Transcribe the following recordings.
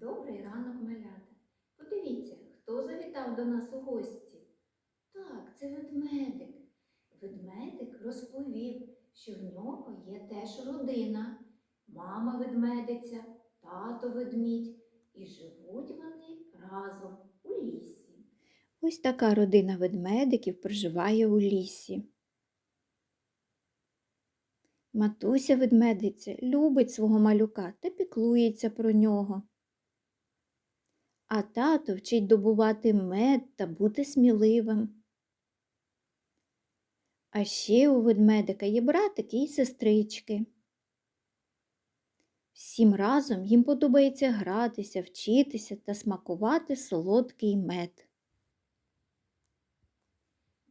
Добрий ранок, малята. Подивіться, хто завітав до нас у гості. Так, це ведмедик. Ведмедик розповів, що в нього є теж родина. Мама ведмедиця, тато ведмідь. І живуть вони разом у лісі. Ось така родина ведмедиків проживає у лісі. Матуся ведмедиця любить свого малюка та піклується про нього. А тато вчить добувати мед та бути сміливим. А ще у ведмедика є братики і сестрички. Всім разом їм подобається гратися, вчитися та смакувати солодкий мед.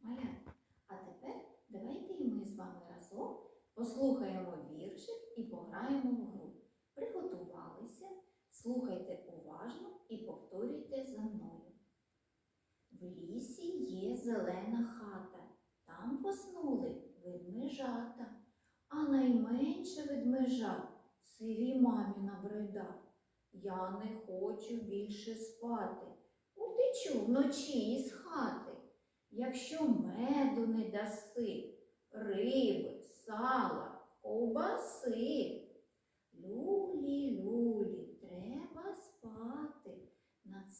Малята, а тепер давайте і ми з вами разом послухаємо віршик і пограємо в гру. Приготувалися, слухайте уважно і повторюйте за мною. В лісі є зелена хата, там поснули ведмежата, а найменше ведмежа сиві мамі набрида. Я не хочу більше спати, утечу вночі із хати. Якщо меду не даси, риби, сала, ковбаси.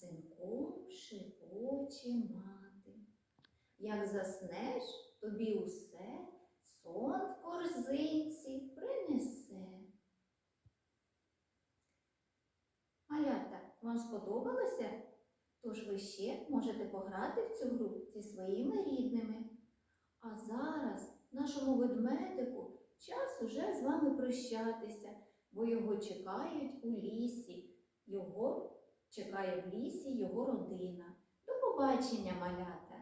Синком шепоче мати. Як заснеш, тобі усе сон в корзинці принесе. Малята, вам сподобалося? Тож ви ще можете пограти в цю гру зі своїми рідними. А зараз нашому ведмедику час уже з вами прощатися, бо його чекають у лісі. Чекає в лісі його родина. До побачення, малята!